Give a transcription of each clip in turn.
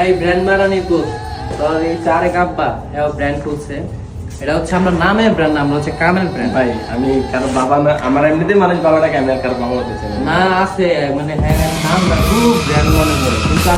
এই ব্র্যান্ড মারানি পুত তোর এই চারে কাব্বা এও ব্র্যান্ড খুলছে। এটা হচ্ছে আমরা নামে ব্র্যান্ড আমরা হচ্ছে কামের ব্র্যান্ড ভাই আমি কারও বাবা না আমার এমনিতে মানুষ বাবাটা কেমন আর কারও বাবা হতে না। না আছে মানে হ্যাঁ নাম খুব ব্র্যান্ড মনে করে কিন্তু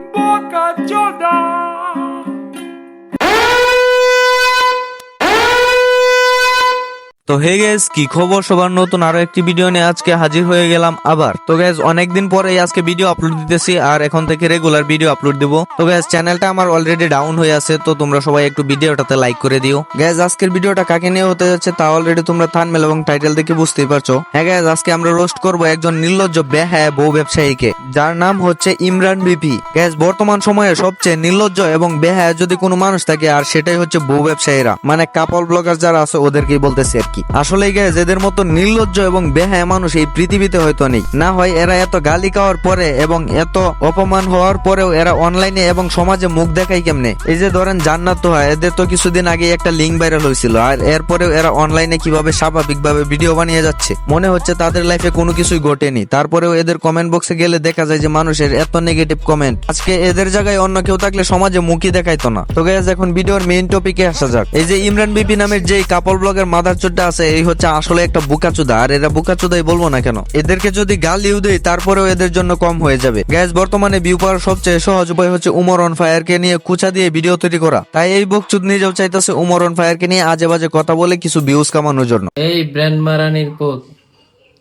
তো হে গেস কি খবর? সবার নতুন আরও একটি ভিডিও নিয়ে আজকে হাজির হয়ে গেলাম আবার। তো গ্যাস অনেকদিন পরে আজকে ভিডিও আপলোড দিতেছি আর এখন থেকে রেগুলার ভিডিও আপলোড দিব। তো গ্যাস চ্যানেলটা আমার অলরেডি ডাউন হয়ে আছে, তো তোমরা সবাই একটু ভিডিওটাতে লাইক করে দিও। গ্যাস আজকের ভিডিওটা কাকে নিয়ে হতে যাচ্ছে তা অলরেডি তোমরা থানমেল এবং টাইটেল দেখে বুঝতেই পারছ। হ্যাঁ গ্যাস আজকে আমরা রোস্ট করব একজন নির্লজ্জ বেহায় বউ ব্যবসায়ীকে, যার নাম হচ্ছে ইমরান বিপি গ্যাস বর্তমান সময়ে সবচেয়ে নির্লজ্জ এবং বেহায় যদি কোনো মানুষ থাকে, আর সেটাই হচ্ছে বউ ব্যবসায়ীরা। মানে কাপল ব্লগার যারা আছে, ওদেরকেই বলতেছে। কি? আসলে গ্যাস এদের মতো নির্লজ্জ এবং বেহায় মানুষ এই পৃথিবীতে হয়তো নেই। না হয় এরা এত গালি খাওয়ার পরে এবং এত অপমান হওয়ার পরেও এরা অনলাইনে এবং সমাজে মুখ দেখায় কেমনে? এই যে ধরেন জান্নাত তো হয় এদের তো কিছুদিন আগে একটা লিঙ্ক ভাইরাল হয়েছিল আর এরপরেও এরা অনলাইনে কীভাবে স্বাভাবিকভাবে ভিডিও বানিয়ে যাচ্ছে? মনে হচ্ছে তাদের লাইফে কোনো কিছুই ঘটেনি। তারপরেও এদের কমেন্ট বক্সে গেলে দেখা যায় যে মানুষের এত নেগেটিভ কমেন্ট আজকে এদের জায়গায় অন্য কেউ থাকলে সমাজে মুখই দেখাইতো না। তো গ্যাস এখন ভিডিওর মেইন টপিকে আসা যাক। এই যে ইমরান বিপি নামের যে কাপল ব্লগের মাদার চোদ্দা আছে, এই হচ্ছে আসলে একটা বুকাচুদা। আর এরা বুকাচুদাই বলব না কেন? এদেরকে যদি গালিও দেই, তারপরেও এদের জন্য কম হয়ে যাবে। গ্যাস বর্তমানে ভিউ পাওয়ার সবচেয়ে সহজ উপায় হচ্ছে উমর অন ফায়ারকে নিয়ে কুচা দিয়ে ভিডিও তৈরি করা। তাই এই বকচুদ নিজেও চাইতেছে উমর অন ফায়ার কে নিয়ে আজে বাজে কথা বলে কিছু ভিউজ কামানোর জন্য। এই ব্র্যান্ড মারানির পুত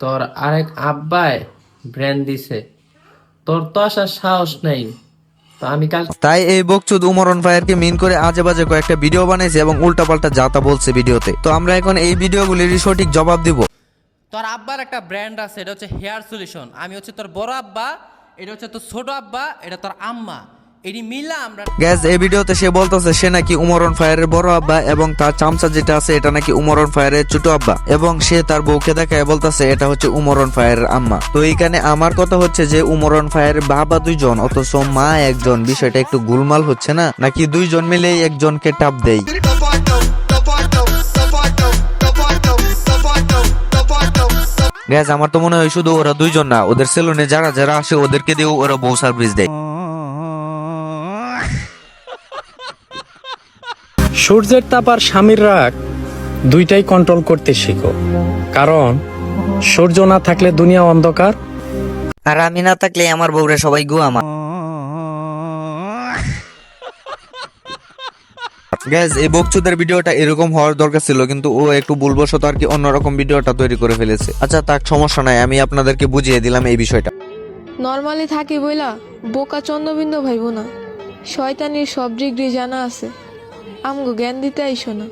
তোর আরেক আব্বায় ব্র্যান্ড দিছে। তোর তো আসার সাহস নেই। তো আমি কাল তাই এই বকচুদ উমরন কে মিন করে আজে বাজে কয়েকটা ভিডিও বানাইছে এবং উল্টাপাল্টা যাতা বলছে ভিডিওতে। তো আমরা এখন এই ভিডিওগুলির সঠিক জবাব দিব। তোর আব্বার একটা ব্র্যান্ড আছে এটা হচ্ছে হেয়ার সলিউশন আমি হচ্ছে তোর বড় আব্বা এটা হচ্ছে তোর ছোট আব্বা এটা তোর আম্মা। গ্যাস এই ভিডিওতে সে বলতেছে, সে নাকি উমরন ফায়ারের বড় আব্বা এবং তার চামচা যেটা আছে, এটা নাকি উমরন ফায়ারের ছোট আব্বা। এবং সে তার বউকে দেখায়, বলতেছে, এটা হচ্ছে উমরন ফায়ারের আম্মা। তো এইখানে আমার কথা হচ্ছে যে, উমরন ফায়ারের বাবা দুইজন, অথচ মা একজন। বিষয়টা একটু গুলমাল হচ্ছে না? নাকি দুইজন মিলেই একজনকে টাপ দেয় গ্যাস আমার তো মনে হয় শুধু ওরা দুইজন না, ওদের সেলুনে যারা যারা আসে, ওদেরকে দিয়েও ওরা বউ সার্ভিস দেয়। সূর্যের তাপ আর স্বামীর রাগ দুইটাই কন্ট্রোল করতে শিখো। কারণ সূর্য না থাকলে দুনিয়া অন্ধকার। আর আমি না থাকলে আমার বউরা সবাই গু আমার। গ্যাস এই বকচুদের ভিডিওটা এরকম হওয়ার দরকার ছিল কিন্তু ও একটু ভুলবশত আর কি অন্যরকম ভিডিওটা তৈরি করে ফেলেছে। আচ্ছা তাক সমস্যা নাই আমি আপনাদেরকে বুঝিয়ে দিলাম এই বিষয়টা। নর্মালি থাকি বইলা বোকা চন্দ্রবিন্দু ভাইব না। শয়তানির সব ডিগ্রি জানা আছে। আমগো জ্ঞান দিতে আইসো না।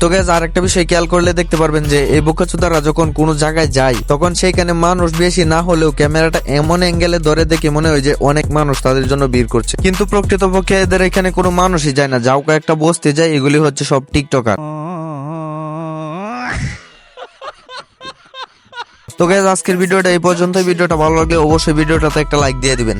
তো গ্যাস আর একটা বিষয় খেয়াল করলে দেখতে পারবেন যে, এই বোকাচুদারা যখন কোনো জায়গায় যায়, তখন সেইখানে মানুষ বেশি না হলেও ক্যামেরাটা এমন অ্যাঙ্গেলে ধরে দেখে মনে হয় যে, অনেক মানুষ তাদের জন্য ভিড় করছে। কিন্তু প্রকৃতপক্ষে এদের এখানে কোনো মানুষই যায় না, যাও কয়েকটা বসতে যায়, এগুলি হচ্ছে সব টিকটকার। তো গ্যাস আজকের ভিডিওটা এই পর্যন্ত ভিডিওটা ভালো লাগলে অবশ্যই ভিডিওটাতে একটা লাইক দিয়ে দিবেন।